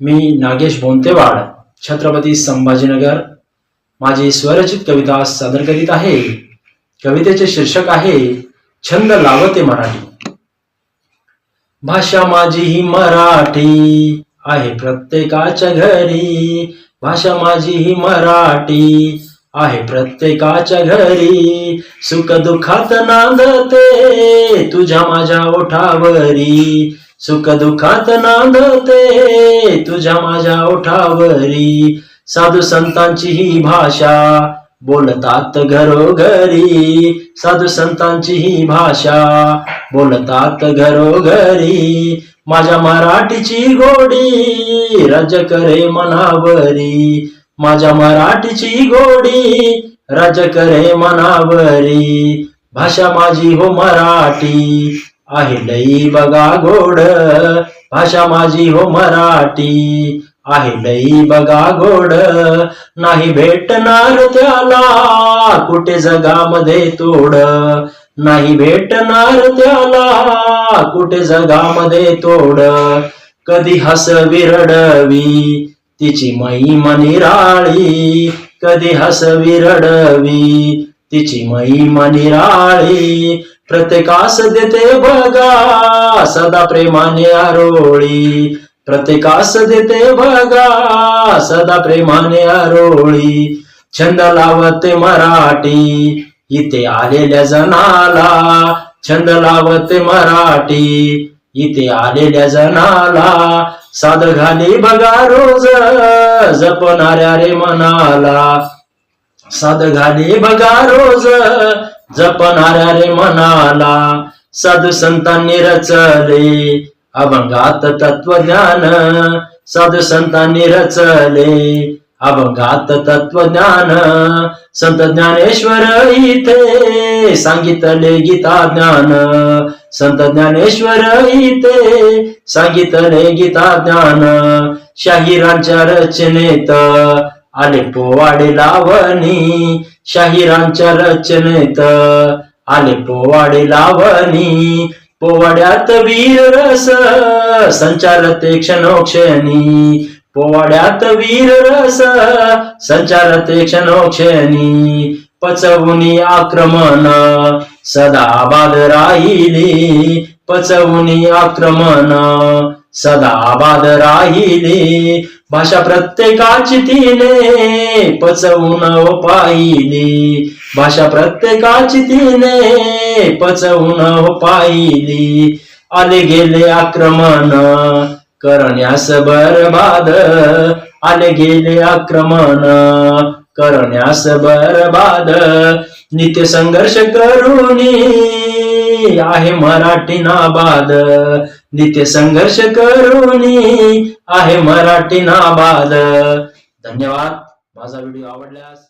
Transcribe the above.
मी नागेश बोंतेवाड छत्रपती संभाजीनगर. माझी स्वरचित कविता सादर करीत आहे. कवितेचे शीर्षक आहे छंद लावते मराठी. भाषा माझी ही मराठी आहे प्रत्येकाच्या घरी. भाषा माझी ही मराठी आहे प्रत्येकाच्या घरी. सुख दुःखात नांदते तुझ्या माझ्या ओठावरी. सुख दुःखात नांदते तुझ्या माझ्या ओठावरी. साधू संतांची ही भाषा बोलतात घरोघरी. साधू संतांची ही भाषा बोलतात घरोघरी. माझ्या मराठीची गोडी राज्य करे मनावरी. माझ्या मराठीची गोडी राज्य करे मनावरी. भाषा माझी हो मराठी. आहे लई बघा गोड. भाषा माझी हो मराठी. आहे लई बघा गोड. नाही भेटणार त्याला कुठे जगामध्ये तोड. नाही भेटणार त्याला कुठे जगामध्ये तोड. कधी हस विरडवी तिची मई मनिराळी कधी हस विरडवी तिची मई मनिराळी प्रत्येकास देते बघा सदा प्रेमाने आरोळी. प्रत्येकास देते बघा सदा प्रेमाने आरोळी. छंद लावते मराठी इथे आलेल्या जनाला. छंद लावते मराठी इथे आलेल्या जनाला. साध घाली बघा रोज जपणाऱ्या रे मनाला. साध घाली बघा रोज जपणाऱ्या रे मनाला साधू संतांनी रचले. अभंगात तत्वज्ञान साधू संतांनी रचले. अभंगात तत्वज्ञान संत ज्ञानेश्वर इथे सांगितले गीता ज्ञान. संत ज्ञानेश्वर इथे सांगितले गीता ज्ञान. शाहिरांच्या रचनेत आले पोवाडे लावणी शाहिरांच्या रचनेत आले पोवाडे लावणी. पोवाड्यात वीर रस संचारते क्षणोक्षणी. पोवाड्यात वीर रस संचारते क्षणोक्षणी. पचवुनी आक्रमण सदा बाद राहिली. पचवुनी आक्रमण सदा बाद राहिली. भाषा प्रत्येकाची तिने पचवून पाहिली. भाषा प्रत्येकाची तिने पचवून पाहिली. आले गेले आक्रमण करण्यास बरबाद. आले गेले आक्रमण करण्यास बरबाद. नित्य संघर्ष करुणी आहे मराठी नाबाद. नित्य संघर्ष करुनी आहे मराठी नाबाद. धन्यवाद. माझा व्हिडिओ आवडल्यास